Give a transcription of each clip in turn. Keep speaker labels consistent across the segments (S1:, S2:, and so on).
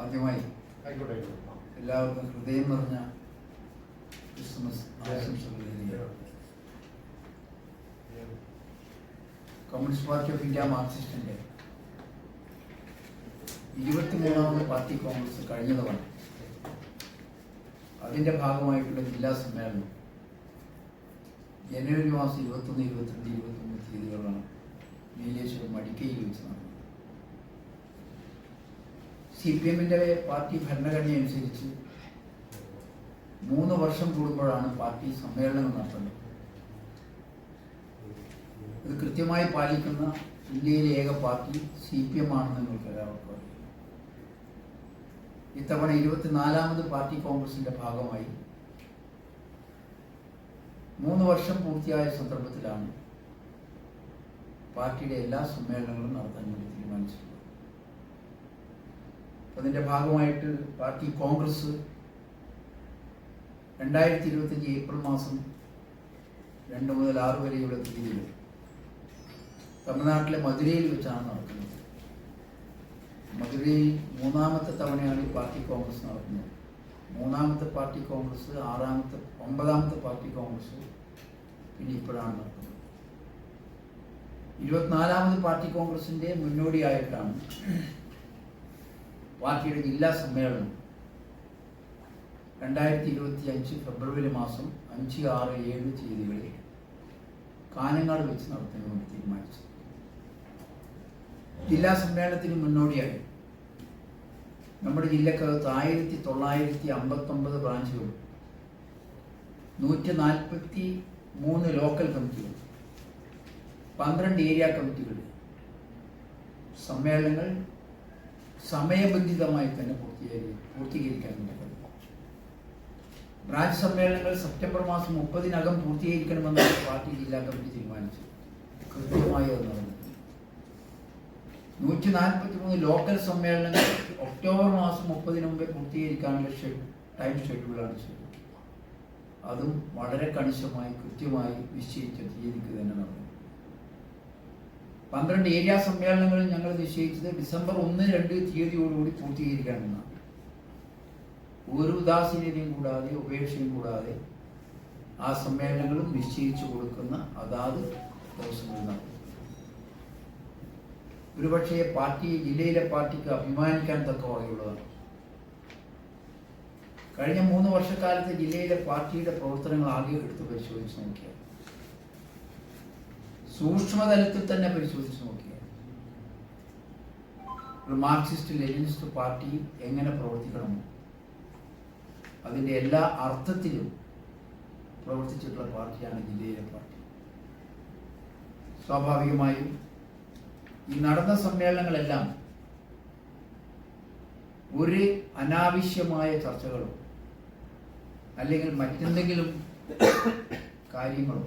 S1: ആദ്യമായി
S2: ആയിക്കോട്ടെ
S1: എല്ലാവർക്കും ഹൃദയം നിറഞ്ഞ ക്രിസ്മസ് ആശംസകൾ കമ്മ്യൂണിസ്റ്റ് പാർട്ടി ഓഫ് ഇന്ത്യ മാർക്സിസ്റ്റിന്റെ ഇരുപത്തിമൂന്നാമത് പാർട്ടി കോൺഗ്രസ് കഴിഞ്ഞ തവണ അതിന്റെ ഭാഗമായിട്ടുള്ള ജില്ലാ സമ്മേളനം ജനുവരി മാസം ഇരുപത്തൊന്ന് ഇരുപത്തിരണ്ട് ഇരുപത്തൊന്ന് തീയതികളാണ് നീലേശ്വരം മടിക്കയിൽ വെച്ച് നടന്നത്. സി പി എമ്മിന്റെ പാർട്ടി ഭരണഘടന അനുസരിച്ച് മൂന്ന് വർഷം കൂടുമ്പോഴാണ് പാർട്ടി സമ്മേളനങ്ങൾ നടത്തുന്നത്. ഇത് കൃത്യമായി പാലിക്കുന്ന ഇന്ത്യയിലെ ഏക പാർട്ടി സി പി എം ആണെന്ന് നിങ്ങൾക്ക് എല്ലാവർക്കും അറിയാം. ഇത്തവണ ഇരുപത്തിനാലാമത് പാർട്ടി കോൺഗ്രസിന്റെ ഭാഗമായി മൂന്ന് വർഷം പൂർത്തിയായ സന്ദർഭത്തിലാണ് പാർട്ടിയുടെ എല്ലാ സമ്മേളനങ്ങളും നടത്താൻ വേണ്ടി തീരുമാനിച്ചിട്ടുള്ളത്. അതിന്റെ ഭാഗമായിട്ട് പാർട്ടി കോൺഗ്രസ് രണ്ടായിരത്തി ഇരുപത്തഞ്ച് ഏപ്രിൽ മാസം രണ്ട് മുതൽ ആറ് വരെയുള്ള തീയതിയിൽ തമിഴ്നാട്ടിലെ മധുരയിൽ വെച്ചാണ് നടക്കുന്നത്. മധുരയിൽ മൂന്നാമത്തെ തവണയാണ് ഈ പാർട്ടി കോൺഗ്രസ് നടക്കുന്നത്. മൂന്നാമത്തെ പാർട്ടി കോൺഗ്രസ് ആറാമത്തെ ഒമ്പതാമത്തെ പാർട്ടി കോൺഗ്രസ് പിന്നെ ഇപ്പോഴാണ് നടക്കുന്നത്. ഇരുപത്തിനാലാമത് പാർട്ടി കോൺഗ്രസിന്റെ മുന്നോടിയായിട്ടാണ് പാർട്ടിയുടെ ജില്ലാ സമ്മേളനം രണ്ടായിരത്തി ഇരുപത്തി അഞ്ച് ഫെബ്രുവരി മാസം അഞ്ച് ആറ് ഏഴ് തീയതികളിൽ കാനങ്ങാട് വെച്ച് നടത്തുന്നതിന് തീരുമാനിച്ചു. ജില്ലാ സമ്മേളനത്തിന് മുന്നോടിയായി നമ്മുടെ ജില്ലക്കകത്ത് ആയിരത്തി തൊള്ളായിരത്തി അമ്പത്തൊമ്പത് ബ്രാഞ്ചുകളും നൂറ്റി നാൽപ്പത്തി മൂന്ന് ലോക്കൽ കമ്മിറ്റികൾ പന്ത്രണ്ട് ഏരിയ കമ്മിറ്റികൾ സമ്മേളനങ്ങൾ സമയബന്ധിതമായി തന്നെ പൂർത്തീകരി പൂർത്തീകരിക്കാൻ കഴിയും ബ്രാഞ്ച് സമ്മേളനങ്ങൾ സെപ്റ്റംബർ മാസം മുപ്പതിനകം പൂർത്തീകരിക്കണമെന്നാണ് പാർട്ടി ജില്ലാ കമ്മിറ്റി തീരുമാനിച്ചു. കൃത്യമായി അത് നടന്നു. നൂറ്റി നാൽപ്പത്തി മൂന്ന് ലോക്കൽ സമ്മേളനങ്ങൾ ഒക്ടോബർ മാസം മുപ്പതിന് മുമ്പേ പൂർത്തീകരിക്കാനുള്ള ടൈം ഷെഡ്യൂളാണ് ചെയ്തത്. അതും വളരെ കണിശമായി കൃത്യമായി നിശ്ചയിച്ച തീയതിക്ക് തന്നെ നടന്നു. പന്ത്രണ്ട് ഏരിയ സമ്മേളനങ്ങളിൽ ഞങ്ങൾ നിശ്ചയിച്ചത് ഡിസംബർ ഒന്ന് രണ്ട് തീയതിയോടുകൂടി പൂർത്തീകരിക്കണമെന്നാണ് ഒരു ഉദാസീനതയും കൂടാതെ ഉപേക്ഷയും കൂടാതെ ആ സമ്മേളനങ്ങളും നിശ്ചയിച്ചു കൊടുക്കുന്ന അതാത് ദിവസങ്ങളിൽ നടക്കും. ഒരുപക്ഷെ പാർട്ടി ജില്ലയിലെ പാർട്ടിക്ക് അഭിമാനിക്കാൻ തക്ക വകയുള്ളതാണ്. കഴിഞ്ഞ മൂന്ന് വർഷക്കാലത്ത് ജില്ലയിലെ പാർട്ടിയുടെ പ്രവർത്തനങ്ങൾ ആകെ എടുത്ത് പരിശോധിച്ച് നോക്കിയാൽ സൂക്ഷ്മതലത്തിൽ തന്നെ പരിശോധിച്ച് നോക്കിയാൽ ഒരു മാർക്സിസ്റ്റ് ലെനിനിസ്റ്റ് പാർട്ടി എങ്ങനെ പ്രവർത്തിക്കണമോ അതിന്റെ എല്ലാ അർത്ഥത്തിലും പ്രവർത്തിച്ചിട്ടുള്ള പാർട്ടിയാണ് ജില്ലയിലെ പാർട്ടി. സ്വാഭാവികമായും ഈ നടന്ന സമ്മേളനങ്ങളെല്ലാം ഒരു അനാവശ്യമായ ചർച്ചകളോ അല്ലെങ്കിൽ മറ്റെന്തെങ്കിലും കാര്യങ്ങളോ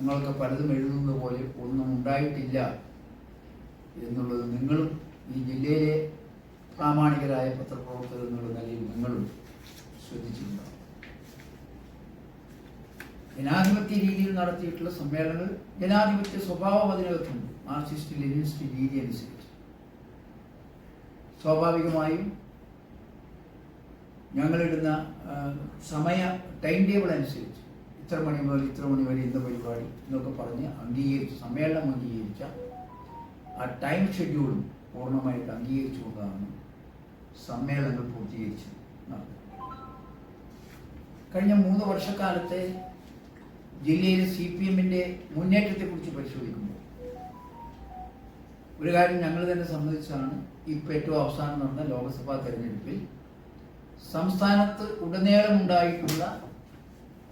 S1: നിങ്ങൾക്ക് പലതും എഴുതുന്നത് പോലെ ഒന്നും ഉണ്ടായിട്ടില്ല എന്നുള്ളത് നിങ്ങളും ഈ ജില്ലയിലെ പ്രാമാണികരായ പത്രപ്രവർത്തകർ എന്നുള്ള നിലയിൽ നിങ്ങളും ശ്രദ്ധിച്ചിട്ടുണ്ടാവും. ജനാധിപത്യ രീതിയിൽ നടത്തിയിട്ടുള്ള സമ്മേളനങ്ങൾ ജനാധിപത്യ സ്വഭാവം അതിനകത്തുണ്ട് മാർക്സിസ്റ്റ് ലെനിനിസ്റ്റ് രീതി അനുസരിച്ച്. സ്വാഭാവികമായും ഞങ്ങളിടുന്ന സമയ ടൈം ടേബിൾ അനുസരിച്ച് ഇത്ര മണി മുതൽ ഇത്ര മണി വരെ ഇന്ന പരിപാടി എന്നൊക്കെ പറഞ്ഞ് അംഗീകരിച്ച് സമ്മേളനം അംഗീകരിച്ച ആ ടൈം ഷെഡ്യൂളും പൂർണമായിട്ട് അംഗീകരിച്ചുകൊണ്ടാണ് സമ്മേളനങ്ങൾ പൂർത്തീകരിച്ചത് നടന്നത്. കഴിഞ്ഞ മൂന്ന് വർഷക്കാലത്തെ ജില്ലയിലെ സി പി എമ്മിന്റെ മുന്നേറ്റത്തെക്കുറിച്ച് പരിശോധിക്കുമ്പോൾ ഒരു കാര്യം ഞങ്ങൾ തന്നെ സംബന്ധിച്ചാണ് ഇപ്പോൾ ഏറ്റവും അവസാനം നടന്ന ലോക്സഭാ തെരഞ്ഞെടുപ്പിൽ സംസ്ഥാനത്ത് ഉടനീളം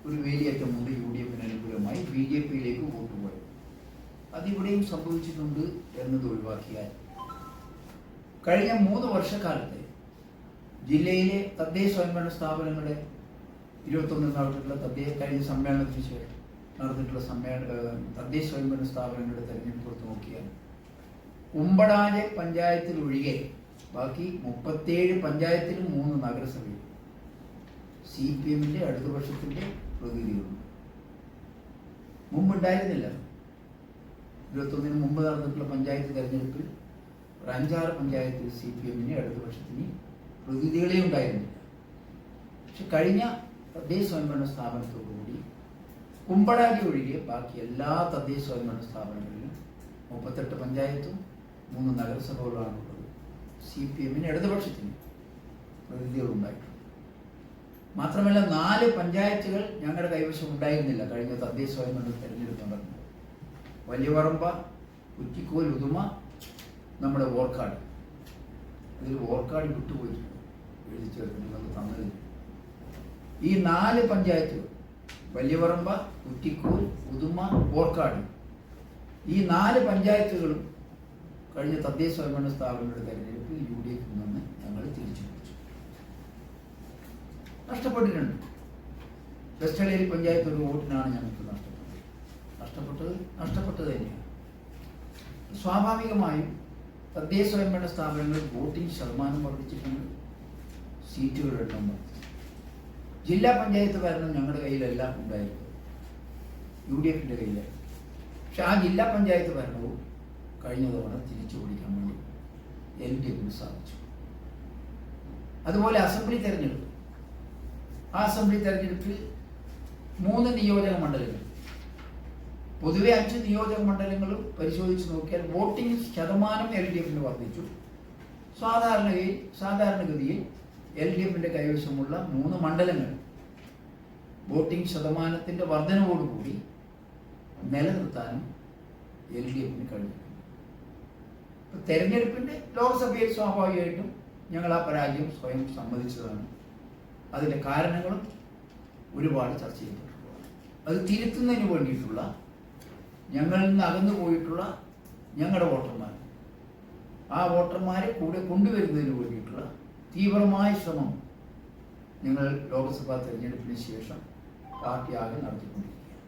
S1: ഉണ്ടായിട്ടുള്ള വേലിയേറ്റം വേലിയേറ്റമുണ്ട് യു ഡി എഫിന് അനുകൂലമായി ബി ജെ പിയിലേക്ക് വോട്ട് പോയത് അതിവിടെയും സംഭവിച്ചിട്ടുണ്ട് എന്നത് ഒഴിവാക്കിയാൽ കഴിഞ്ഞ മൂന്ന് വർഷക്കാലത്തെ ജില്ലയിലെ തദ്ദേശ സ്വയംഭരണ സ്ഥാപനങ്ങളുടെ ഇരുപത്തൊന്നിൽ നടന്നിട്ടുള്ള തദ്ദേശ കഴിഞ്ഞ സമ്മേളനത്തിന് ശേഷം നടന്നിട്ടുള്ള സമ്മേളന തദ്ദേശ സ്വയംഭരണ സ്ഥാപനങ്ങളുടെ തെരഞ്ഞെടുപ്പ് എടുത്ത് നോക്കിയാൽ കുമ്പടാലെ പഞ്ചായത്തിൽ ഒഴികെ ബാക്കി മുപ്പത്തേഴ് പഞ്ചായത്തിലും മൂന്ന് നഗരസഭയും സി പി എമ്മിന്റെ ഇടതുപക്ഷത്തിന്റെ പ്രതിനിധികളുണ്ട് മുമ്പുണ്ടായിരുന്നില്ല. ഇരുപത്തൊന്നിന് മുമ്പ് നടന്നിട്ടുള്ള പഞ്ചായത്ത് തെരഞ്ഞെടുപ്പിൽ ഒരു അഞ്ചാറ് പഞ്ചായത്തിൽ സി പി എമ്മിന് ഇടതുപക്ഷത്തിന് പ്രതിനിധികളെ ഉണ്ടായിരുന്നില്ല. പക്ഷെ കഴിഞ്ഞ തദ്ദേശ സ്വയംഭരണ സ്ഥാപനത്തോടുകൂടി കുമ്പടാജി ഒഴികെ ബാക്കി എല്ലാ തദ്ദേശ സ്വയംഭരണ സ്ഥാപനങ്ങളിലും മുപ്പത്തെട്ട് പഞ്ചായത്തും മൂന്ന് നഗരസഭകളാണുള്ളത് സി പി എമ്മിന് ഇടതുപക്ഷത്തിന് പ്രതിനിധികളുണ്ടായിട്ടുണ്ട്. മാത്രമല്ല നാല് പഞ്ചായത്തുകൾ ഞങ്ങളുടെ കൈവശം ഉണ്ടായിരുന്നില്ല. കഴിഞ്ഞ തദ്ദേശ സ്വയംഭരണ തെരഞ്ഞെടുപ്പ് നടന്നത് വലിയപറമ്പ കുറ്റിക്കോൽ ഉദുമ നമ്മുടെ ഓർക്കാട്. അതിൽ ഓർക്കാട് വിട്ടുപോയിട്ടുണ്ട് എഴുതി ചേർത്ത് നിങ്ങൾക്ക് ഈ നാല് പഞ്ചായത്തുകൾ വലിയപറമ്പ കുറ്റിക്കോൽ ഉദുമ ഓർക്കാട് ഈ നാല് പഞ്ചായത്തുകളും കഴിഞ്ഞ തദ്ദേശ സ്വയംഭരണ സ്ഥാപനങ്ങളുടെ തെരഞ്ഞെടുപ്പിൽ യു ഡി എഫിൽ നിന്ന് ഞങ്ങൾ തിരിച്ചു. നഷ്ടപ്പെട്ടിട്ടുണ്ട്. വെസ്റ്റളേരി പഞ്ചായത്ത് ഒരു വോട്ടിനാണ് ഞങ്ങൾക്ക് നഷ്ടപ്പെട്ടത് നഷ്ടപ്പെട്ടത് നഷ്ടപ്പെട്ടത് തന്നെയാണ്. സ്വാഭാവികമായും തദ്ദേശ സ്വയംഭരണ സ്ഥാപനങ്ങളിൽ വോട്ടിംഗ് ശതമാനം വർദ്ധിച്ചിട്ടുണ്ട്. സീറ്റുകളുടെ എണ്ണം ജില്ലാ പഞ്ചായത്ത് ഭരണം ഞങ്ങളുടെ കയ്യിലെല്ലാം ഉണ്ടായിരുന്നു. യു ഡി എഫിന്റെ കയ്യിലായിരുന്നു. പക്ഷെ ആ ജില്ലാ പഞ്ചായത്ത് ഭരണവും കഴിഞ്ഞ തവണ തിരിച്ചു പിടിക്കാൻ വേണ്ടി എൽ ഡി എഫിന് സാധിച്ചു. അതുപോലെ അസംബ്ലി തെരഞ്ഞെടുപ്പ്. അസംബ്ലി തെരഞ്ഞെടുപ്പിൽ മൂന്ന് നിയോജക മണ്ഡലങ്ങൾ. പൊതുവെ അഞ്ച് നിയോജക മണ്ഡലങ്ങളും പരിശോധിച്ച് നോക്കിയാൽ വോട്ടിംഗ് ശതമാനം എൽ ഡി എഫിന് വർദ്ധിച്ചു. സാധാരണയിൽ സാധാരണഗതിയിൽ എൽ ഡി എഫിന്റെ കൈവശമുള്ള മൂന്ന് മണ്ഡലങ്ങൾ. വോട്ടിംഗ് ശതമാനത്തിന്റെ വർധനവോടുകൂടി നിലനിർത്താനും എൽ ഡി എഫിന് ഇപ്പൊ തെരഞ്ഞെടുപ്പിന്റെ ലോക്സഭയിൽ സ്വാഭാവികമായിട്ടും ഞങ്ങൾ ആ പരാജയം സ്വയം സമ്മതിച്ചതാണ്. അതിന്റെ കാരണങ്ങളും ഒരുപാട് ചർച്ച ചെയ്യപ്പെട്ടിട്ടുള്ളതാണ് അത് തിരുത്തുന്നതിന് വേണ്ടിയിട്ടുള്ള ഞങ്ങളിൽ നിന്ന് അകന്നു പോയിട്ടുള്ള ഞങ്ങളുടെ വോട്ടർമാർ. ആ വോട്ടർമാരെ കൂടെ കൊണ്ടുവരുന്നതിന് വേണ്ടിയിട്ടുള്ള തീവ്രമായ ശ്രമം ഞങ്ങൾ ലോക്സഭാ തെരഞ്ഞെടുപ്പിന് ശേഷം പാർട്ടി ആകെ നടത്തിക്കൊണ്ടിരിക്കുകയാണ്.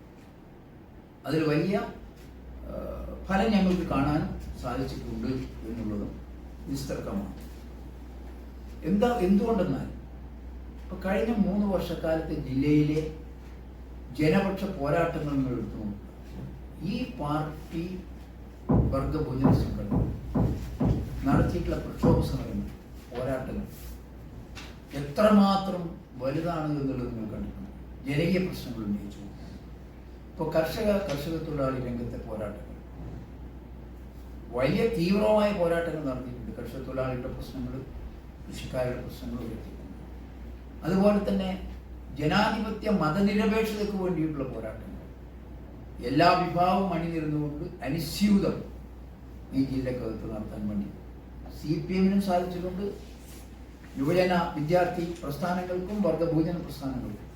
S1: അതിൽ വലിയ ഫലം ഞങ്ങൾക്ക് കാണാൻ സാധിച്ചിട്ടുണ്ട് എന്നുള്ളതും നിസ്തർക്കമാണ്. എന്താ എന്തുകൊണ്ടെന്നാൽ ഇപ്പൊ കഴിഞ്ഞ മൂന്ന് വർഷക്കാലത്തെ ജില്ലയിലെ ജനപക്ഷ പോരാട്ടങ്ങൾ എടുത്തു ഈ പാർട്ടി വർഗ ഭോജന സംഘടന നടത്തിയിട്ടുള്ള പ്രക്ഷോഭ സമരങ്ങൾ പോരാട്ടങ്ങൾ എത്രമാത്രം വലുതാണ് എന്നുള്ളത് നിങ്ങൾ കണ്ടിട്ടുണ്ട്. ജനകീയ പ്രശ്നങ്ങൾ ഉന്നയിച്ചു. ഇപ്പോൾ കർഷക കർഷക തൊഴിലാളി രംഗത്തെ പോരാട്ടങ്ങൾ. വലിയ തീവ്രമായ പോരാട്ടങ്ങൾ നടത്തിയിട്ടുണ്ട്. കർഷക തൊഴിലാളികളുടെ പ്രശ്നങ്ങൾ കൃഷിക്കാരുടെ പ്രശ്നങ്ങൾ ഉയർത്തിയിട്ടുണ്ട് അതുപോലെ തന്നെ ജനാധിപത്യ മതനിരപേക്ഷതയ്ക്ക് വേണ്ടിയിട്ടുള്ള പോരാട്ടങ്ങൾ. എല്ലാ വിഭാഗവും അണിനിരുന്നുകൊണ്ട് അനുസ്യൂതം ഈ ജില്ലക്കകത്ത് നടത്താൻ വേണ്ടി സി പി എമ്മിനും സാധിച്ചിട്ടുണ്ട്. യുവജന വിദ്യാർത്ഥി പ്രസ്ഥാനങ്ങൾക്കും വർഗഭോജന പ്രസ്ഥാനങ്ങൾക്കും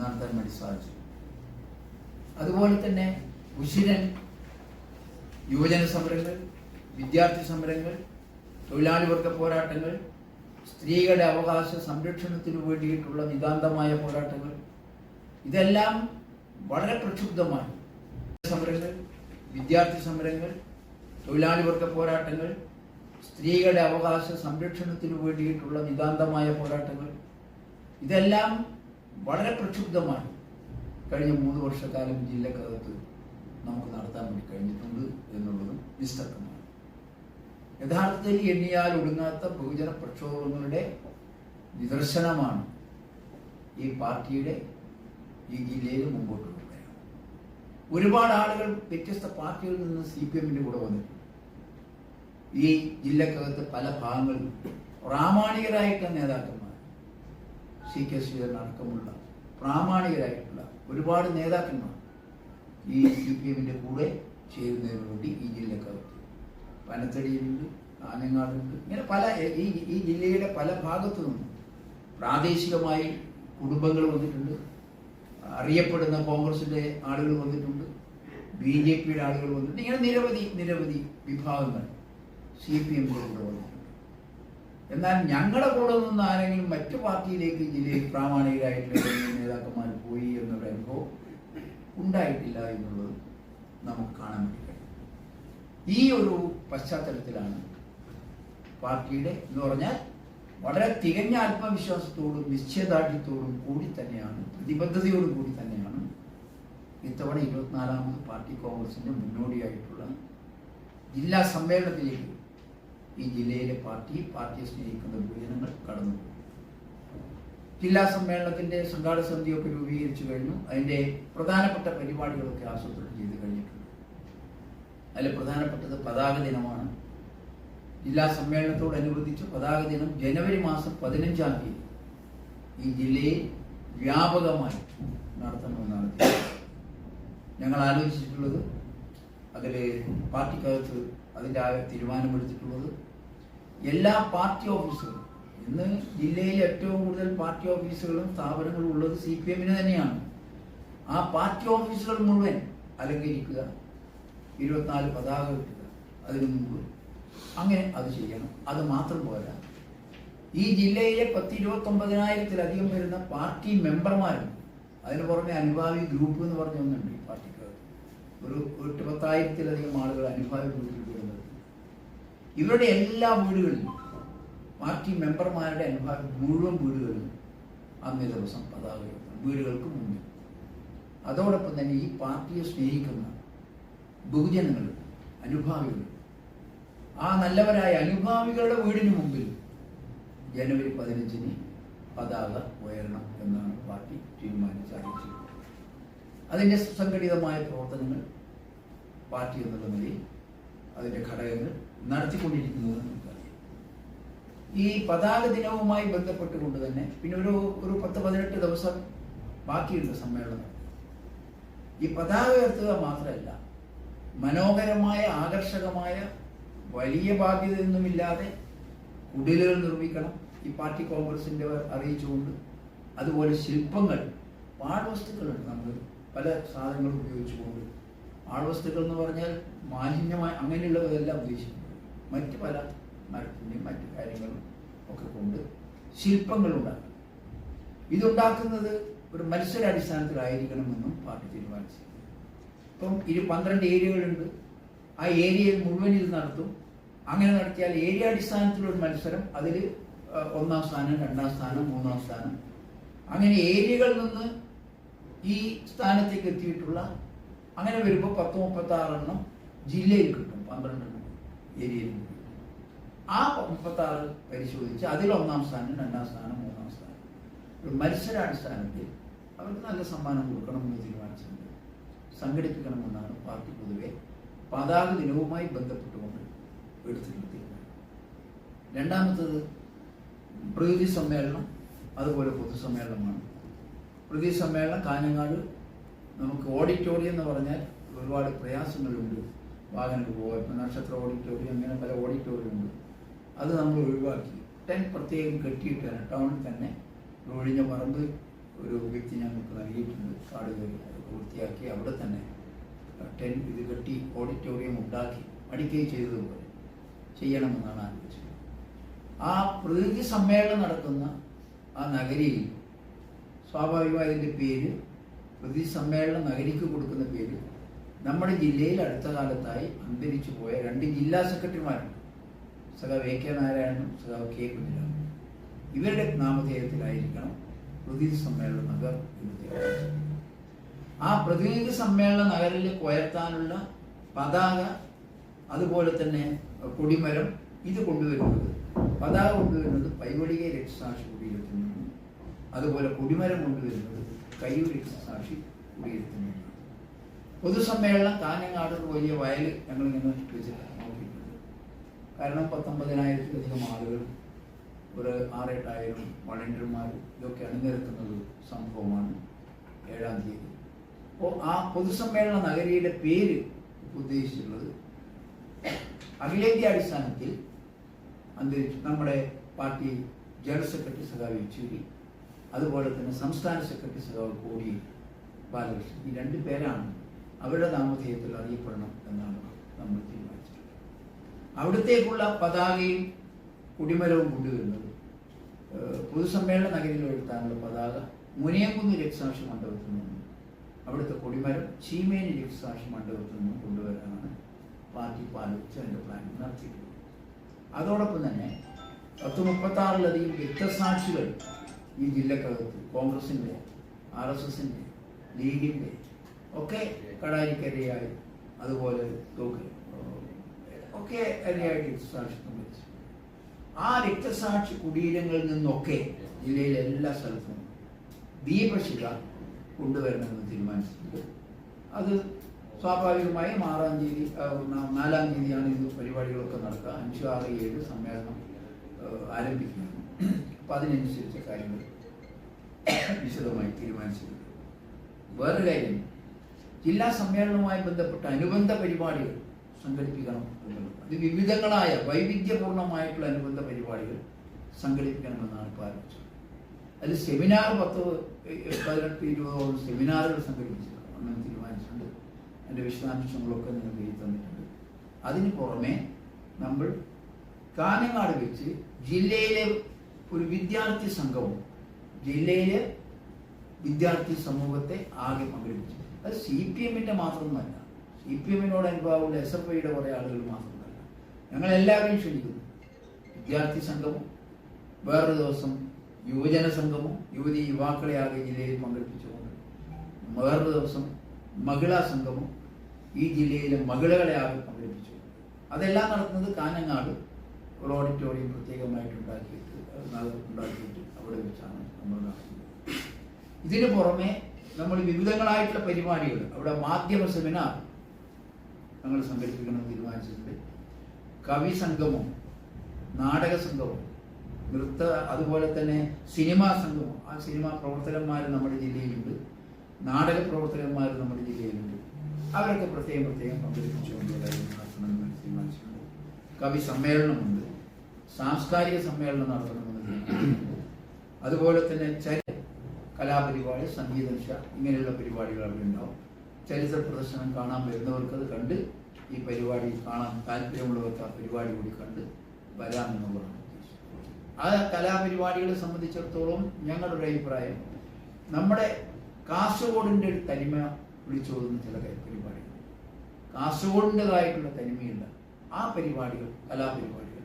S1: നടത്താൻ വേണ്ടി സാധിച്ചു അതുപോലെ തന്നെ ഉശിരൻ യുവജന സമരങ്ങൾ വിദ്യാർത്ഥി സമരങ്ങൾ തൊഴിലാളി വർഗ പോരാട്ടങ്ങൾ സ്ത്രീകളുടെ അവകാശ സംരക്ഷണത്തിന് വേണ്ടിയിട്ടുള്ള നിതാന്തമായ പോരാട്ടങ്ങൾ. ഇതെല്ലാം വളരെ പ്രക്ഷുബ്ധമാണ്. സമരങ്ങൾ വിദ്യാർത്ഥി സമരങ്ങൾ തൊഴിലാളി വർഗ പോരാട്ടങ്ങൾ സ്ത്രീകളുടെ അവകാശ സംരക്ഷണത്തിന് വേണ്ടിയിട്ടുള്ള നിതാന്തമായ പോരാട്ടങ്ങൾ. ഇതെല്ലാം വളരെ പ്രക്ഷുബ്ധമാണ്. കഴിഞ്ഞ മൂന്ന് വർഷക്കാലം ജില്ലക്കകത്ത് നമുക്ക് നടത്താൻ വേണ്ടി കഴിഞ്ഞിട്ടുണ്ട് എന്നുള്ളതും നിസ്തർക്കമാണ് യഥാർത്ഥത്തിൽ എണ്ണിയാൽ ഒടുങ്ങാത്ത ബഹുജന പ്രക്ഷോഭങ്ങളുടെ നിദർശനമാണ് ഈ പാർട്ടിയുടെ ഈ ജില്ലയിൽ മുമ്പോട്ട് കൊണ്ടുവരാൻ. ഒരുപാട് ആളുകൾ വ്യത്യസ്ത പാർട്ടികളിൽ നിന്ന് സി പി എമ്മിന്റെ കൂടെ വന്നിട്ടുണ്ട്. ഈ ജില്ലക്കകത്ത് പല ഭാഗങ്ങളിലും പ്രാമാണികരായിട്ടുള്ള നേതാക്കന്മാർ സി കെ ശ്രീധരൻ അടക്കമുള്ള പ്രാമാണികരായിട്ടുള്ള ഒരുപാട് നേതാക്കന്മാർ ഈ സി പി എമ്മിന്റെ കൂടെ ചേരുന്നതിന് വേണ്ടി ഈ ജില്ലക്കകത്ത് പനത്തടിയിലുണ്ട് ആനങ്ങാടുണ്ട് ഇങ്ങനെ പല ഈ ഈ ജില്ലയുടെ പല ഭാഗത്തു നിന്നും പ്രാദേശികമായി കുടുംബങ്ങൾ വന്നിട്ടുണ്ട്. അറിയപ്പെടുന്ന കോൺഗ്രസിന്റെ ആളുകൾ വന്നിട്ടുണ്ട് ബി ജെ പിയുടെ ആളുകൾ വന്നിട്ടുണ്ട്. ഇങ്ങനെ നിരവധി നിരവധി വിഭാഗങ്ങൾ സി പി എം കൂടെ വന്നിട്ടുണ്ട്. എന്നാൽ ഞങ്ങളുടെ കൂടെ നിന്ന് ആരെങ്കിലും മറ്റു പാർട്ടിയിലേക്ക് ജില്ലയിൽ പ്രാമാണികരായിട്ടുള്ള നേതാക്കന്മാർ പോയി എന്നൊരു അനുഭവം ഉണ്ടായിട്ടില്ല എന്നുള്ളത് നമുക്ക് കാണാൻ കഴിയും ഈ ഒരു പശ്ചാത്തലത്തിലാണ് പാർട്ടിയുടെ എന്ന് പറഞ്ഞാൽ വളരെ തികഞ്ഞ ആത്മവിശ്വാസത്തോടും നിശ്ചയദാർഢ്യത്തോടും കൂടി തന്നെയാണ് പ്രതിബദ്ധതയോടും കൂടി തന്നെയാണ് ഇത്തവണ ഇരുപത്തിനാലാമത് പാർട്ടി കോൺഗ്രസിന്റെ മുന്നോടിയായിട്ടുള്ള ജില്ലാ സമ്മേളനത്തിലേക്ക് ഈ ജില്ലയിലെ പാർട്ടി പാർട്ടിയെ സ്നേഹിക്കുന്ന പൊതുജനങ്ങൾ കടന്നു ജില്ലാ സമ്മേളനത്തിന്റെ സംഘാടക സമിതിയൊക്കെ രൂപീകരിച്ചു കഴിഞ്ഞു. അതിന്റെ പ്രധാനപ്പെട്ട പരിപാടികളൊക്കെ ആസൂത്രണം ചെയ്ത്. അതിൽ പ്രധാനപ്പെട്ടത് പതാക ദിനമാണ്. ജില്ലാ സമ്മേളനത്തോടനുബന്ധിച്ച് പതാക ദിനം ജനുവരി മാസം പതിനഞ്ചാം തീയതി. ഈ ജില്ലയിൽ വ്യാപകമായി നടത്തണമെന്നാണ്. ഞങ്ങൾ ആലോചിച്ചിട്ടുള്ളത് അതിൽ പാർട്ടിക്കകത്ത് അതിന്റെ ആ തീരുമാനമെടുത്തിട്ടുള്ളത് എല്ലാ പാർട്ടി ഓഫീസുകളും ഇന്ന് ജില്ലയിൽ ഏറ്റവും കൂടുതൽ പാർട്ടി ഓഫീസുകളും സ്ഥാപനങ്ങളും ഉള്ളത് സി പി എമ്മിന് തന്നെയാണ്. ആ പാർട്ടി ഓഫീസുകൾ മുഴുവൻ അലങ്കരിക്കുക ഇരുപത്തിനാല് പതാക കിട്ടുക അതിനു മുമ്പ്. അങ്ങനെ അത് ചെയ്യണം. അത് മാത്രം പോരാ. ഈ ജില്ലയിലെ പത്ത് ഇരുപത്തൊമ്പതിനായിരത്തിലധികം വരുന്ന പാർട്ടി മെമ്പർമാരും അതിന് പുറമെ അനുഭാവി ഗ്രൂപ്പ് എന്ന് പറഞ്ഞ ഒന്നുണ്ട് ഈ പാർട്ടിക്ക് ഒരു എട്ട് പത്തായിരത്തിലധികം ആളുകൾ അനുഭാവി ഗ്രൂപ്പിൽ വരുന്നത് ഇവരുടെ എല്ലാ വീടുകളിലും പാർട്ടി മെമ്പർമാരുടെ അനുഭാവി മുഴുവൻ വീടുകളിലും അന്നേ ദിവസം പതാക വീടുകൾക്ക് മുന്നിൽ. അതോടൊപ്പം തന്നെ ഈ പാർട്ടിയെ സ്നേഹിക്കുന്ന ബഹുജനങ്ങൾ അനുഭാവികൾ ആ നല്ലവരായ അനുഭാവികളുടെ വീടിന് മുമ്പിൽ ജനുവരി പതിനഞ്ചിന് പതാക ഉയരണം എന്നാണ് പാർട്ടി തീരുമാനിച്ച് അറിയിച്ചത് അതിന്റെ സുസംഘടിതമായ പ്രവർത്തനങ്ങൾ പാർട്ടി എന്നുള്ള നിലയിൽ അതിന്റെ ഘടകങ്ങൾ നടത്തിക്കൊണ്ടിരിക്കുന്നത് ഈ പതാക ദിനവുമായി ബന്ധപ്പെട്ടുകൊണ്ട് തന്നെ പിന്നെ ഒരു ഒരു പത്ത് പതിനെട്ട് ദിവസം ബാക്കിയുണ്ട് സമ്മേളനം. ഈ പതാക ഉയർത്തുക മാത്രമല്ല മനോഹരമായ ആകർഷകമായ വലിയ ബാധ്യതയൊന്നുമില്ലാതെ കുടിലുകൾ നിർമ്മിക്കണം. ഈ പാർട്ടി കോൺഗ്രസിന്റെ അറിയിച്ചുകൊണ്ട് അതുപോലെ ശില്പങ്ങൾ പാഴ്വസ്തുക്കളുണ്ട് നമ്മൾ പല സാധനങ്ങൾ ഉപയോഗിച്ചുകൊണ്ട്. പാഴ്വസ്തുക്കൾ എന്ന് പറഞ്ഞാൽ മാലിന്യമായ അങ്ങനെയുള്ളതെല്ലാം ഉദ്ദേശിക്കുന്നത് മറ്റ് പല മരത്തിന്റെയും മറ്റ് കാര്യങ്ങളും ഒക്കെ കൊണ്ട് ശില്പങ്ങൾ ഉണ്ടാക്കും ഇതുണ്ടാക്കുന്നത് ഒരു മത്സരാടിസ്ഥാനത്തിലായിരിക്കണമെന്നും പാർട്ടി തീരുമാനിച്ചു. ഇപ്പം ഇരു പന്ത്രണ്ട് ഏരിയകളുണ്ട്. ആ ഏരിയയിൽ മുഴുവൻ ഇത് നടത്തും. അങ്ങനെ നടത്തിയാൽ ഏരിയ അടിസ്ഥാനത്തിലൊരു മത്സരം അതിൽ ഒന്നാം സ്ഥാനം രണ്ടാം സ്ഥാനം മൂന്നാം സ്ഥാനം. അങ്ങനെ ഏരിയകളിൽ നിന്ന് ഈ സ്ഥാനത്തേക്ക് എത്തിയിട്ടുള്ള അങ്ങനെ വരുമ്പോൾ പത്ത് മുപ്പത്തി ആറെണ്ണം ജില്ലയിൽ കിട്ടും പന്ത്രണ്ടെണ്ണം ഏരിയയിൽ ആ മുപ്പത്തി ആറ് പരിശോധിച്ച് അതിൽ ഒന്നാം സ്ഥാനം രണ്ടാം സ്ഥാനം മൂന്നാം സ്ഥാനം. മത്സരാടിസ്ഥാനത്തിൽ അവർക്ക് നല്ല സമ്മാനം കൊടുക്കണം എന്ന് തീരുമാനിച്ചിട്ടുണ്ട്. സംഘടിപ്പിക്കണമെന്നാണ് പാർട്ടി പൊതുവെ പതാക ദിനവുമായി ബന്ധപ്പെട്ടുകൊണ്ട് എടുത്തിട്ടുള്ള തീരുമാനം രണ്ടാമത്തത് പ്രകൃതി സമ്മേളനം അതുപോലെ പൊതുസമ്മേളനമാണ്. പ്രകൃതി സമ്മേളനം കാഞ്ഞങ്ങാട് നമുക്ക് ഓഡിറ്റോറിയം എന്ന് പറഞ്ഞാൽ ഒരുപാട് പ്രയാസങ്ങളുണ്ട്. വാഹനങ്ങൾ പോകാൻ നക്ഷത്ര ഓഡിറ്റോറിയം അങ്ങനെ പല ഓഡിറ്റോറിയം ഉണ്ട് അത് നമ്മൾ ഒഴിവാക്കി. ടെൻ പ്രത്യേകം കെട്ടിയിട്ടാണ് ടൗണിൽ തന്നെ ഒഴിഞ്ഞ പറമ്പ് ഒരു വ്യക്തി ഞങ്ങൾക്ക് നൽകിയിട്ടുണ്ട് കാടുകളിൽ പൂർത്തിയാക്കി അവിടെ തന്നെ ടെൻ ഇത് കെട്ടി ഓഡിറ്റോറിയം ഉണ്ടാക്കി പഠിക്കുകയും ചെയ്തതുപോലെ ചെയ്യണമെന്നാണ് ആലോചിച്ചത്. ആ പ്രകൃതി സമ്മേളനം നടക്കുന്ന ആ നഗരിയിൽ സ്വാഭാവികമായി പേര് പ്രകൃതി സമ്മേളനം നഗരിക്ക് കൊടുക്കുന്ന പേര് നമ്മുടെ ജില്ലയിൽ അടുത്ത കാലത്തായി അന്തരിച്ചു പോയ രണ്ട് ജില്ലാ സെക്രട്ടറിമാരുണ്ട്. സഖാവ് എ കെ നാരായണനും സഖാവ് കെ കുഞ്ഞിരാമനും. ഇവരുടെ നാമധേയത്തിലായിരിക്കണം പ്രതിനിധി സമ്മേളന നഗർ എന്ന് ആ പ്രതിനിധി സമ്മേളന നഗരിലേക്ക് കുയർത്താനുള്ള പതാക അതുപോലെ തന്നെ കൊടിമരം ഇത് കൊണ്ടുവരുന്നത്. പതാക കൊണ്ടുവരുന്നത് പൈവടിക രക്തസാക്ഷി കുടിയിരുത്തിൽ നിന്നും അതുപോലെ കൊടിമരം കൊണ്ടുവരുന്നത് കയ്യൂർ രക്തസാക്ഷി കുടിയിരുത്തിൽ നിന്നും പൊതുസമ്മേളനം കാഞ്ഞങ്ങാട് വലിയ വയൽ ഞങ്ങളിങ്ങനെ വെച്ചിട്ട് നോക്കിയിട്ടുണ്ട്. കാരണം പത്തൊമ്പതിനായിരത്തിലധികം ആളുകൾ ഒരു ആറെട്ടായിരം വളണ്ടിയർമാർ ഇതൊക്കെ അണിനിരക്കുന്ന ഒരു സംഭവമാണ് ഏഴാം തീയതി. ആ പൊതുസമ്മേളന നഗരിയുടെ പേര് ഉദ്ദേശിച്ചിട്ടുള്ളത് അഖിലേന്ത്യാ അടിസ്ഥാനത്തിൽ അന്തരിച്ചു നമ്മുടെ പാർട്ടി ജനറൽ സെക്രട്ടറി സഖാവ് യെച്ചൂരി അതുപോലെ തന്നെ സംസ്ഥാന സെക്രട്ടറി സഖാവ് കോടി ബാലകൃഷ്ണൻ ഈ രണ്ട് പേരാണ് അവരുടെ നാമധേയത്തിൽ അറിയപ്പെടണം എന്നാണ് നമ്മൾ തീരുമാനിച്ചിട്ടുള്ളത്. അവിടത്തേക്കുള്ള പതാകയും കുടിമരവും കൊണ്ടുവരുന്നത് പൊതുസമ്മേളന നഗരിയിൽ വരുത്താനുള്ള പതാക മുനിയംകുന്ന് രക്ഷാംശ മണ്ഡപത്തിൽ നിന്നും അവിടുത്തെ കൊടിമരം ചീമേനി രക്തസാക്ഷി മണ്ഡപത്തിൽ നിന്നും കൊണ്ടുവരാനാണ് പാർട്ടി പാലിച്ച് അതിന്റെ പ്ലാൻ നടത്തിയിട്ടുള്ളത്. അതോടൊപ്പം തന്നെ പത്ത് മുപ്പത്തി ആറിലധികം രക്തസാക്ഷികൾ ഈ ജില്ലക്കകത്ത് കോൺഗ്രസിന്റെ ആർ എസ് എസിന്റെ ലീഗിന്റെ ഒക്കെ കടാരിക്കരയായി അതുപോലെ തൂക്ക് ഒക്കെ അരയായിട്ട് രക്തസാക്ഷി വഹിച്ചു ആ രക്തസാക്ഷി കുടീരങ്ങളിൽ നിന്നൊക്കെ ജില്ലയിലെ എല്ലാ സ്ഥലത്തും ദീപശില കൊണ്ടുവരണമെന്ന് തീരുമാനിച്ചിട്ടുണ്ട്. അത് സ്വാഭാവികമായും ആറാം തീയതി നാലാം തീയതിയാണ് ഇത് പരിപാടികളൊക്കെ നടക്കുക. അഞ്ച് ആറ് ഏഴ് സമ്മേളനം ആരംഭിക്കുന്നു അപ്പം അതിനനുസരിച്ച് കാര്യങ്ങൾ വിശദമായി തീരുമാനിച്ചിട്ടുണ്ട്. വേറൊരു കാര്യം ജില്ലാ സമ്മേളനവുമായി ബന്ധപ്പെട്ട അനുബന്ധ പരിപാടികൾ സംഘടിപ്പിക്കണം എന്നുള്ളത്. അത് വിവിധങ്ങളായ വൈവിധ്യപൂർണമായിട്ടുള്ള അനുബന്ധ പരിപാടികൾ സംഘടിപ്പിക്കണമെന്നാണ് ഇപ്പോൾ ആലോചിച്ചത് അതിൽ സെമിനാർ പത്ത് പതിനെട്ട് ഇരുപതോളം സെമിനാറുകൾ സംഘടിപ്പിച്ചിട്ടുണ്ട്. അങ്ങനെ തീരുമാനിച്ചിട്ടുണ്ട്. അതിന്റെ വിശദാംശങ്ങളൊക്കെ നിങ്ങൾക്ക് എഴുതി തന്നിട്ടുണ്ട്. അതിന് പുറമെ നമ്മൾ കാഞ്ഞങ്ങാട് വെച്ച് ജില്ലയിലെ ഒരു വിദ്യാർത്ഥി സംഘവും ജില്ലയിലെ വിദ്യാർത്ഥി സമൂഹത്തെ ആകെ പങ്കെടുപ്പിച്ചു. അത് സി പി എമ്മിന്റെ മാത്രമൊന്നുമല്ല. സി പി എമ്മിനോട് അനുഭവമുള്ള എസ് എഫ് ഐയുടെ കുറേ ആളുകൾ മാത്രമല്ല ഞങ്ങൾ ക്ഷണിക്കുന്നു. വിദ്യാർത്ഥി സംഘവും വേറൊരു ദിവസം യുവജന സംഘമോ യുവതി യുവാക്കളെ ആകെ ജില്ലയിൽ പങ്കെടുപ്പിച്ചുകൊണ്ട് വേറൊരു ദിവസം മഹിളാ സംഘമോ ഈ ജില്ലയിലെ മഹിളകളെ ആകെ പങ്കെടുപ്പിച്ചു അതെല്ലാം നടക്കുന്നത് കാനങ്ങാട് ഒരു ഓഡിറ്റോറിയം പ്രത്യേകമായിട്ട് ഉണ്ടാക്കിയിട്ട് ഉണ്ടാക്കിയിട്ട് അവിടെ വെച്ചാണ് നമ്മൾ നടത്തുന്നത്. ഇതിന് പുറമെ നമ്മൾ വിവിധങ്ങളായിട്ടുള്ള പരിപാടികൾ അവിടെ മാധ്യമ സെമിനാർ ഞങ്ങൾ സംഘടിപ്പിക്കണം തീരുമാനിച്ചിട്ടുണ്ട്. കവി സംഗമം നാടക സംഗമം നൃത്ത അതുപോലെ തന്നെ സിനിമാ സംഘം ആ സിനിമാ പ്രവർത്തകന്മാർ നമ്മുടെ ജില്ലയിലുണ്ട്. നാടക പ്രവർത്തകന്മാർ നമ്മുടെ ജില്ലയിലുണ്ട്. അവരൊക്കെ പ്രത്യേകം പ്രത്യേകം പങ്കെടുപ്പിച്ചുകൊണ്ടുള്ള കവി സമ്മേളനമുണ്ട്. സാംസ്കാരിക സമ്മേളനം നടത്തണമെന്ന് അതുപോലെ തന്നെ ചരി കലാപരിപാടി സംഗീത നിശ ഇങ്ങനെയുള്ള പരിപാടികൾ അവിടെ ഉണ്ടാവും. ചരിത്ര പ്രദർശനം കാണാൻ വരുന്നവർക്ക് അത് കണ്ട് ഈ പരിപാടി കാണാൻ താല്പര്യമുള്ളവർക്ക് ആ പരിപാടി കൂടി കണ്ട് വരാമെന്നുള്ളതാണ്. ആ കലാപരിപാടികളെ സംബന്ധിച്ചിടത്തോളം ഞങ്ങളുടെ അഭിപ്രായം നമ്മുടെ കാസർഗോഡിന്റെ ഒരു തനിമ വിളിച്ചോതുന്ന ചില പരിപാടികൾ. കാസർഗോഡിന്റെതായിട്ടുള്ള തനിമയില്ല. ആ പരിപാടികൾ കലാപരിപാടികൾ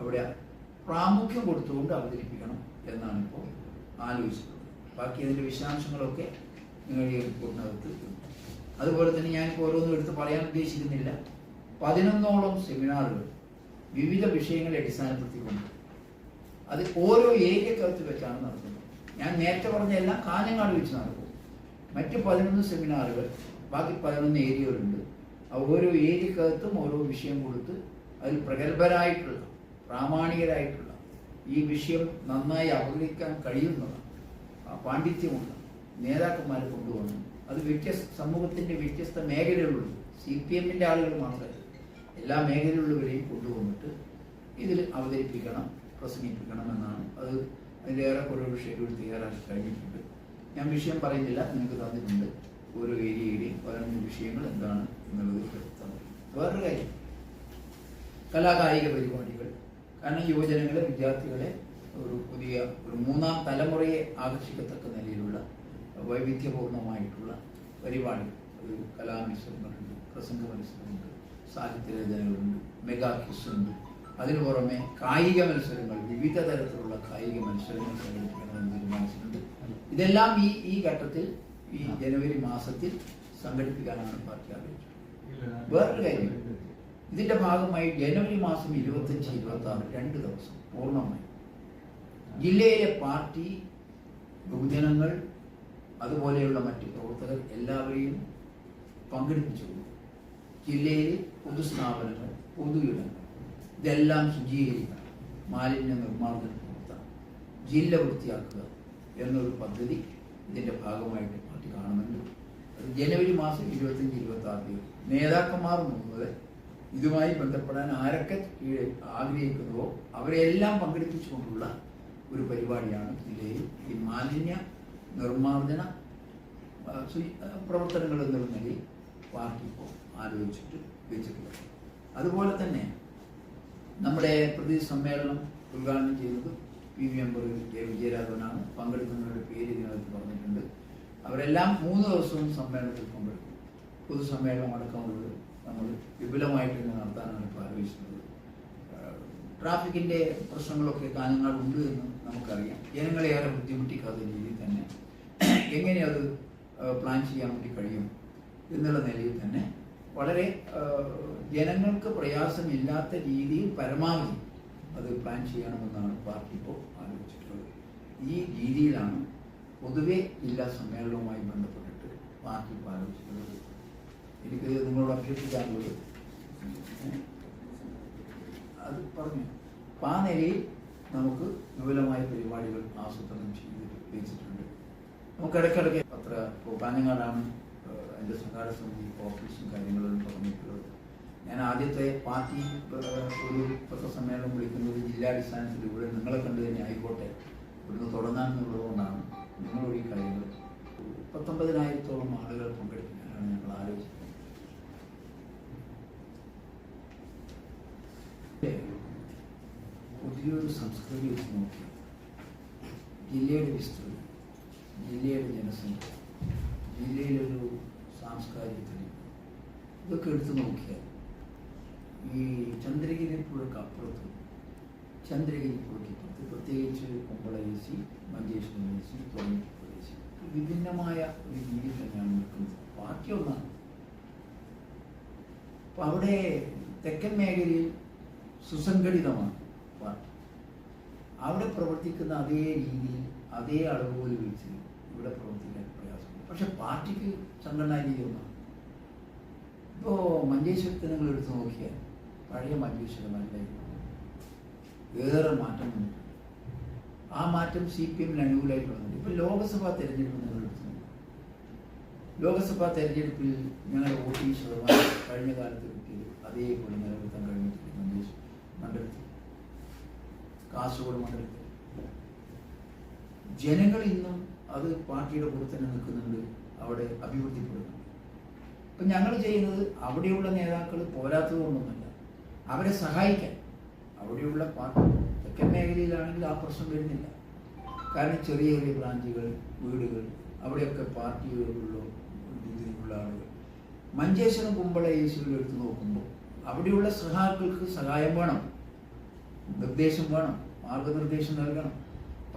S1: അവിടെ പ്രാമുഖ്യം കൊടുത്തുകൊണ്ട് അവതരിപ്പിക്കണം എന്നാണ് ഇപ്പോൾ ആലോചിച്ചിട്ടുള്ളത്. ബാക്കി അതിന്റെ വിശദാംശങ്ങളൊക്കെ നിങ്ങൾ ഈ റിപ്പോർട്ടിനകത്ത്. അതുപോലെ തന്നെ ഞാനിപ്പോൾ ഓരോന്നും എടുത്ത് പറയാൻ ഉദ്ദേശിക്കുന്നില്ല. പതിനൊന്നോളം സെമിനാറുകൾ വിവിധ വിഷയങ്ങളെ അടിസ്ഥാനപ്പെടുത്തിക്കൊണ്ട് അത് ഓരോ ഏരിയക്കകത്ത് വെച്ചാണ് നടത്തുന്നത് ഞാൻ നേരത്തെ പറഞ്ഞ എല്ലാം കാഞ്ഞങ്ങാട് വെച്ച് നടക്കും. മറ്റ് പതിനൊന്ന് സെമിനാറുകൾ ബാക്കി പതിനൊന്ന് ഏരിയകളുണ്ട്. ഓരോ ഏരിയക്കകത്തും ഓരോ വിഷയം കൊടുത്ത് അതിൽ പ്രഗത്ഭരായിട്ടുള്ള പ്രാമാണികരായിട്ടുള്ള ഈ വിഷയം നന്നായി അവഗണിക്കാൻ കഴിയുന്നതാണ് ആ പാണ്ഡിത്യമുള്ള നേതാക്കന്മാർ കൊണ്ടുവന്നു അത് വ്യത്യസ്ത സമൂഹത്തിന്റെ വ്യത്യസ്ത മേഖലകളുണ്ട് സി പി എമ്മിന്റെ ആളുകൾ മാത്രമല്ല എല്ലാ മേഖലയിലുള്ളവരെയും കൊണ്ടുവന്നിട്ട് ഇതിൽ അവതരിപ്പിക്കണം. പ്രസംഗിപ്പിക്കണം എന്നാണ് അത് അതിന്റെ കുറേ ഷെഡ്യൂൾ തയ്യാറാക്കി കഴിഞ്ഞിട്ടുണ്ട്. ഞാൻ വിഷയം പറയുന്നില്ല നിങ്ങൾക്ക് തന്നിട്ടുണ്ട് ഓരോ ഏരിയയുടെയും പതിനൊന്ന് വിഷയങ്ങൾ എന്താണ് എന്നുള്ളത് വ്യക്തമാണ് വേറൊരു കാര്യം കലാകായിക പരിപാടികൾ. കാരണം യുവജനങ്ങളെ വിദ്യാർത്ഥികളെ ഒരു പുതിയ ഒരു മൂന്നാം തലമുറയെ ആകർഷിക്കത്തക്ക നിലയിലുള്ള വൈവിധ്യപൂർണമായിട്ടുള്ള പരിപാടികൾ. ഒരു കലാമത്സരങ്ങളുണ്ട് പ്രസംഗ മത്സരമുണ്ട് സാഹിത്യ രചനകളുണ്ട് മെഗാ ക്വിസ് ഉണ്ട് അതിനു പുറമെ കായിക മത്സരങ്ങൾ വിവിധ തരത്തിലുള്ള കായിക മത്സരങ്ങൾ സംഘടിപ്പിക്കണമെന്ന് തീരുമാനിച്ചിട്ടുണ്ട്. ഇതെല്ലാം ഈ ഈ ഘട്ടത്തിൽ ഈ ജനുവരി മാസത്തിൽ സംഘടിപ്പിക്കാനാണ് പാർട്ടി ആലോചിച്ചത് വേറൊരു കാര്യം ഇതിന്റെ ഭാഗമായി ജനുവരി മാസം ഇരുപത്തഞ്ച് ഇരുപത്തി ആറ് രണ്ട് ദിവസം പൂർണമായി. ജില്ലയിലെ പാർട്ടി ബഹുജനങ്ങൾ അതുപോലെയുള്ള മറ്റ് പ്രവർത്തകർ എല്ലാവരെയും പങ്കെടുപ്പിച്ചു ജില്ലയിലെ പൊതുസ്ഥാപനങ്ങൾ പൊതു ഇടങ്ങൾ ഇതെല്ലാം ശുചീകരിക്കണം. മാലിന്യ നിർമ്മാർജനം നടത്തുക ജില്ല വൃത്തിയാക്കുക എന്നൊരു പദ്ധതി ഇതിന്റെ ഭാഗമായിട്ട് പാർട്ടി കാണുന്നുണ്ട്. അത് ജനുവരി മാസം ഇരുപത്തഞ്ച് ഇരുപത്തി ആറ് തീയതി. നേതാക്കന്മാർ മുമ്പ് ഇതുമായി ബന്ധപ്പെടാൻ ആരൊക്കെ ആഗ്രഹിക്കുന്നുവോ അവരെല്ലാം പങ്കെടുപ്പിച്ചുകൊണ്ടുള്ള ഒരു പരിപാടിയാണ് ജില്ലയിൽ ഈ മാലിന്യ നിർമ്മാർജന പ്രവർത്തനങ്ങൾ എന്നുള്ള നിലയിൽ പാർട്ടി ഇപ്പോൾ ആലോചിച്ചിട്ട് വെച്ചിട്ടുള്ളത്. അതുപോലെ തന്നെ നമ്മുടെ പ്രതി സമ്മേളനം ഉദ്ഘാടനം ചെയ്തത് പി വി മെമ്പർ കെ വിജയരാഘവനാണ്. പങ്കെടുക്കുന്നവരുടെ പേര് ഇതിനകത്ത് പറഞ്ഞിട്ടുണ്ട്. അവരെല്ലാം മൂന്ന് ദിവസവും സമ്മേളനത്തിൽ പങ്കെടുക്കും. പൊതുസമ്മേളനം അടക്കമുള്ളത് നമ്മൾ വിപുലമായിട്ട് നടത്താനാണ് ഇപ്പോൾ ആലോചിക്കുന്നത്. ട്രാഫിക്കിന്റെ പ്രശ്നങ്ങളൊക്കെ കാഞ്ഞങ്ങാട് ഉണ്ട് എന്ന് നമുക്കറിയാം. ജനങ്ങളെ ഏറെ ബുദ്ധിമുട്ടിക്കാത്ത രീതിയിൽ തന്നെ എങ്ങനെ അത് പ്ലാൻ ചെയ്യാൻ വേണ്ടി കഴിയും എന്നുള്ള നിലയിൽ തന്നെ വളരെ ജനങ്ങൾക്ക് പ്രയാസമില്ലാത്ത രീതിയിൽ പരമാവധി അത് പ്ലാൻ ചെയ്യണമെന്നാണ് പാർട്ടി ഇപ്പോൾ ആലോചിച്ചിട്ടുള്ളത്. ഈ രീതിയിലാണ് പൊതുവെ ജില്ലാ സമ്മേളനവുമായി ബന്ധപ്പെട്ടിട്ട് പാർട്ടി ഇപ്പോൾ ആലോചിച്ചിട്ടുള്ളത് എനിക്ക് നിങ്ങളോട് അഭ്യർത്ഥിക്കാനുള്ളത് അത് പറഞ്ഞു ആ നിലയിൽ നമുക്ക് വിപുലമായ പരിപാടികൾ ആസൂത്രണം ചെയ്ത് വെച്ചിട്ടുണ്ട്. നമുക്ക് ഇടയ്ക്കിടയ്ക്ക് അത്ര പാനങ്ങാടാണ് എന്റെ സംഘാടക സമിതി ഓഫീസും കാര്യങ്ങളും തുടങ്ങിയിട്ടുള്ളത്. ഞാൻ ആദ്യത്തെ പാർട്ടി ഒരു പത്രസമ്മേളനം വിളിക്കുന്നത് ഇവിടെ നിങ്ങളെ കണ്ടു തന്നെ ആയിക്കോട്ടെ. ഇവിടുന്ന് തുടങ്ങാൻ എന്നുള്ളതുകൊണ്ടാണ് നിങ്ങളോട് ഈ കാര്യങ്ങൾ. പത്തൊമ്പതിനായിരത്തോളം ആളുകൾ പങ്കെടുക്കാനാണ് ഞങ്ങൾ ആലോചിക്കുന്നത്. പുതിയൊരു സംസ്കൃതി വെച്ച് നോക്കി ജില്ലയുടെ വിസ്തൃതി ജില്ലയുടെ ജനസംഖ്യ ജില്ലയിലൊരു സാംസ്കാരിക ഇതൊക്കെ എടുത്തു നോക്കിയാൽ ഈ ചന്ദ്രഗിരി പുഴക്ക് അപ്പുറത്ത് ചന്ദ്രഗിരി പുഴയ്ക്ക് അപ്പുറത്ത് പ്രത്യേകിച്ച് കുമ്പളേശി മഞ്ചേശ്വരം ഏശി തുടങ്ങിയ പ്രദേശി വിഭിന്നമായ ഒരു രീതി തന്നെയാണ് നിൽക്കുന്നത്. ബാക്കിയൊന്നാണ് അപ്പം അവിടെ തെക്കൻ മേഖലയിൽ സുസംഘടിതമാണ് പാർട്ടി. അവിടെ പ്രവർത്തിക്കുന്ന അതേ രീതിയിൽ അതേ അളവുകൾ വെച്ച് ഇവിടെ പ്രവർത്തിക്കാൻ പ്രയാസമുണ്ട്. പക്ഷെ പാർട്ടിക്ക് സംഘടനാ രീതി ഒന്നാണ്. ഇപ്പോൾ മഞ്ചേശ്വരത്തെ നിങ്ങൾ എടുത്തു നോക്കിയാൽ പഴയ മഞ്ചേശ്വരമല്ല വേറെ മാറ്റം വന്നിട്ടുണ്ട്. ആ മാറ്റം സി പി എമ്മിന് അനുകൂലമായിട്ട് വന്നിട്ടുണ്ട് ഇപ്പൊ ലോക്സഭാ തെരഞ്ഞെടുപ്പ് നിങ്ങൾ എടുത്തു നോക്കുക ലോക്സഭാ തെരഞ്ഞെടുപ്പിൽ ഞങ്ങളുടെ വോട്ടിംഗ് ശതമാനം കഴിഞ്ഞ കാലത്ത് കിട്ടിയത് അതേപോലെ നിലനിർത്താൻ കഴിഞ്ഞിട്ടുണ്ട് മഞ്ചേശ്വരം മണ്ഡലത്തിൽ. കാസർഗോഡ് മണ്ഡലത്തിൽ. ജനങ്ങൾ ഇന്നും അത് പാർട്ടിയുടെ കൂടെ തന്നെ നിൽക്കുന്നുണ്ട്. അവിടെ അഭിവൃദ്ധിപ്പെടുന്നുണ്ട്. ഇപ്പം ഞങ്ങൾ ചെയ്യുന്നത് അവിടെയുള്ള നേതാക്കൾ പോരാത്തത് അവരെ സഹായിക്കാൻ. അവിടെയുള്ള തെക്കൻ മേഖലയിലാണെങ്കിൽ ആ പ്രശ്നം വരുന്നില്ല. കാരണം ചെറിയ ചെറിയ ബ്രാഞ്ചുകൾ വീടുകൾ അവിടെയൊക്കെ പാർട്ടികളുള്ള രീതിയിലുള്ള ആളുകൾ. മഞ്ചേശ്വരം കുമ്പള യേശുവിൽ എടുത്ത് നോക്കുമ്പോൾ അവിടെയുള്ള സഹാക്കൾക്ക് സഹായം വേണം നിർദ്ദേശം വേണം മാർഗനിർദ്ദേശം നൽകണം.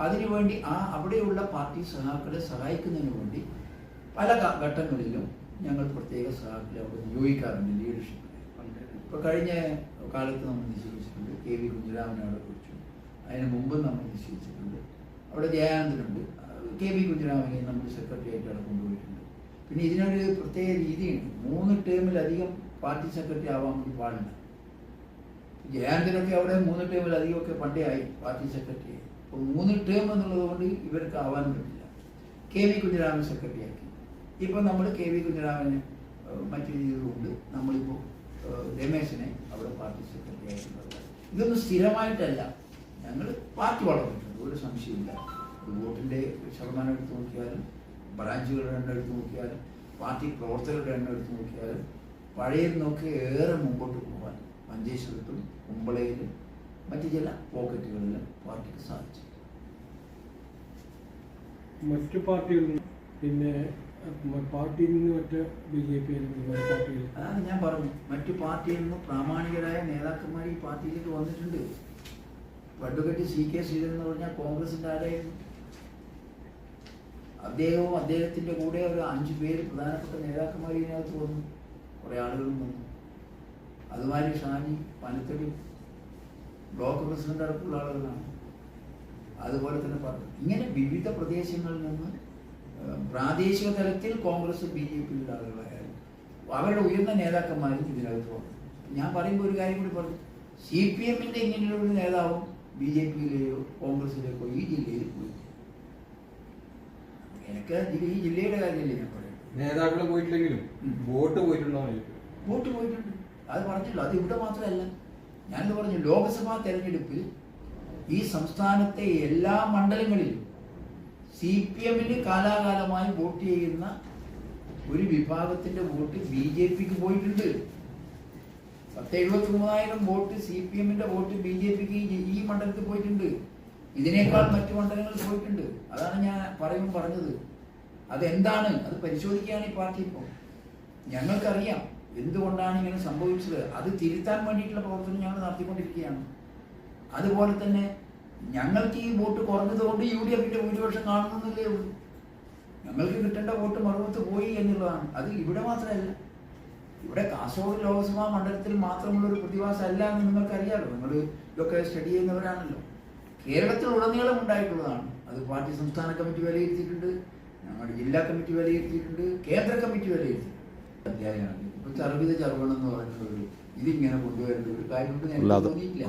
S1: അതിനുവേണ്ടി ആ അവിടെയുള്ള പാർട്ടി സഹാക്കളെ സഹായിക്കുന്നതിന് വേണ്ടി പല ഘട്ടങ്ങളിലും ഞങ്ങൾ പ്രത്യേക സഹാക്കളെ അവിടെ നിയോഗിക്കാറുണ്ട് ലീഡർഷിപ്പിൽ ഇപ്പോൾ കഴിഞ്ഞ കാലത്ത് നമ്മൾ നിശ്ചയിച്ചിട്ടുണ്ട്. കെ വി കുഞ്ഞിരാമനെ അവിടെ കുറിച്ചു അതിന് മുമ്പ് നമ്മൾ നിശ്ചയിച്ചിട്ടുണ്ട്. അവിടെ ജയാനന്ദനുണ്ട്. കെ വി കുഞ്ഞിരാമനെ നമ്മൾ സെക്രട്ടറി ആയിട്ട് അവിടെ കൊണ്ടുപോയിട്ടുണ്ട്. പിന്നെ ഇതിനൊരു പ്രത്യേക രീതിയുണ്ട്. മൂന്ന് ടേമിലധികം പാർട്ടി സെക്രട്ടറി ആവാൻ വേണ്ടി പാടില്ല. ജയാനന്ദനൊക്കെ അവിടെ മൂന്ന് ടേമിലധികമൊക്കെ പണ്ടേ ആയി പാർട്ടി സെക്രട്ടറി ആയി. അപ്പോൾ മൂന്ന് ടേം എന്നുള്ളത് കൊണ്ട് ഇവർക്ക് ആവാൻ പറ്റില്ല. കെ വി കുഞ്ഞിരാമൻ സെക്രട്ടറി ആക്കി. ഇപ്പം നമ്മൾ കെ വി കുഞ്ഞിരാമനെ മറ്റു രീതിയിലുണ്ട് നമ്മളിപ്പോൾ രമേശിനെ അവിടെ പാർട്ടി സെക്രട്ടറി ആയിട്ടുള്ളത് ഇതൊന്നും സ്ഥിരമായിട്ടല്ല. ഞങ്ങൾ പാർട്ടി വളർന്നിട്ടുണ്ട്. ഒരു സംശയമില്ല വോട്ടിന്റെ ശതമാനം എടുത്ത് നോക്കിയാലും ബ്രാഞ്ചുകളുടെ എണ്ണം എടുത്ത് നോക്കിയാലും പാർട്ടി പ്രവർത്തകരുടെ എണ്ണം എടുത്ത് നോക്കിയാലും പഴയ നോക്കി ഏറെ മുമ്പോട്ട് പോകാൻ മഞ്ചേശ്വരത്തും കുമ്പളയിലും മറ്റു ചില പോക്കറ്റുകളിലും പാർട്ടിക്ക് സാധിച്ചു.
S2: മറ്റു പാർട്ടികളിൽ പിന്നെ പാർട്ടിയിൽ നിന്ന് മറ്റ് ബി ജെ പി
S1: അതാണ് ഞാൻ പറഞ്ഞു മറ്റു പാർട്ടിയിൽ നിന്ന് പ്രാമാണികരായ നേതാക്കന്മാർ ഈ പാർട്ടിയിലേക്ക് വന്നിട്ടുണ്ട്. വടുകെട്ടി സി കെ ശ്രീധരൻ എന്ന് പറഞ്ഞാൽ കോൺഗ്രസിന്റെ ആരായിരുന്നു അദ്ദേഹവും അദ്ദേഹത്തിന്റെ കൂടെ ഒരു അഞ്ചു പേര് പ്രധാനപ്പെട്ട നേതാക്കന്മാർ ഇതിനകത്ത് വന്നു. കുറെ ആളുകളും വന്നു. അതുമാതിരി ഷാനി പനത്തടി ബ്ലോക്ക് പ്രസിഡന്റ് അടക്കമുള്ള ആളുകളാണ്. അതുപോലെ തന്നെ പറഞ്ഞു. ഇങ്ങനെ വിവിധ പ്രദേശങ്ങളിൽ നിന്ന് പ്രാദേശിക തലത്തിൽ കോൺഗ്രസ് ബി ജെ പി ആളുകളായാലും അവരുടെ ഉയർന്ന നേതാക്കന്മാരും ഇതിനകത്ത് വന്നു. ഞാൻ പറയുമ്പോൾ ഒരു കാര്യം കൂടി പറഞ്ഞു. സി പി എമ്മിന്റെ ഇങ്ങനെയുള്ള നേതാവും ബി ജെ പിയിലെയോ കോൺഗ്രസിലേക്കോ ഈ ജില്ലയിൽ പോയി എനിക്ക് ഈ ജില്ലയുടെ കാര്യമല്ലേ ഞാൻ പറയുന്നത്.
S3: നേതാക്കൾ പോയിട്ടില്ലെങ്കിലും. വോട്ട് പോയിട്ടുണ്ടോ
S1: വോട്ട് പോയിട്ടുണ്ട്. അത് പറഞ്ഞില്ല അത് ഇവിടെ മാത്രമല്ല. ഞാനിത് പറഞ്ഞു ലോക്സഭാ തെരഞ്ഞെടുപ്പിൽ ഈ സംസ്ഥാനത്തെ എല്ലാ മണ്ഡലങ്ങളിലും സി പി എമ്മിന് കാലാകാലമായി വോട്ട് ചെയ്യുന്ന ഒരു വിഭാഗത്തിന്റെ വോട്ട് ബി ജെ പിക്ക് പോയിട്ടുണ്ട്. പത്ത് എഴുപത്തി മൂവായിരം വോട്ട് സി പി എമ്മിന്റെ വോട്ട് ബി ജെ പിക്ക് ഈ മണ്ഡലത്തിൽ പോയിട്ടുണ്ട്. ഇതിനേക്കാൾ മറ്റു മണ്ഡലങ്ങളിൽ പോയിട്ടുണ്ട്. അതാണ് ഞാൻ പറയുമ്പോൾ പറഞ്ഞത്. അതെന്താണ്? അത് പരിശോധിക്കുകയാണ് ഈ പാർട്ടി ഇപ്പോൾ. ഞങ്ങൾക്കറിയാം എന്തുകൊണ്ടാണ് ഇങ്ങനെ സംഭവിച്ചത്. അത് തിരുത്താൻ വേണ്ടിയിട്ടുള്ള പ്രവർത്തനം ഞങ്ങൾ നടത്തിക്കൊണ്ടിരിക്കുകയാണ്. അതുപോലെ തന്നെ ഞങ്ങൾക്ക് ഈ വോട്ട് കുറഞ്ഞതുകൊണ്ട് യു ഡി എഫിന്റെ ഭൂരിപക്ഷം കാണുന്നില്ലേ ഉള്ളൂ. ഞങ്ങൾക്ക് കിട്ടേണ്ട വോട്ട് മറുപത്ത് പോയി എന്നുള്ളതാണ്. അത് ഇവിടെ മാത്രമല്ല. ഇവിടെ കാസർഗോഡ് ലോക്സഭാ മണ്ഡലത്തിൽ മാത്രമുള്ള ഒരു പ്രതിഭാസം അല്ല എന്ന് നിങ്ങൾക്കറിയാലോ. നിങ്ങൾ ഇതൊക്കെ സ്റ്റഡി ചെയ്യുന്നവരാണല്ലോ. കേരളത്തിൽ ഉടനീളം ഉണ്ടായിട്ടുള്ളതാണ്. അത് പാർട്ടി സംസ്ഥാന കമ്മിറ്റി വിലയിരുത്തിയിട്ടുണ്ട്. ഞങ്ങളുടെ ജില്ലാ കമ്മിറ്റി വിലയിരുത്തിയിട്ടുണ്ട്. കേന്ദ്ര കമ്മിറ്റി വിലയിരുത്തിയിട്ടുണ്ട്. അധ്യായമാണ്. ഇപ്പൊ ചർവിത ചർവണം എന്ന് പറഞ്ഞ ഒരു ഇതിങ്ങനെ കൊണ്ടുവരേണ്ട ഒരു കാര്യമുണ്ട്
S4: ഞാൻ
S1: തോന്നിയിട്ടില്ല.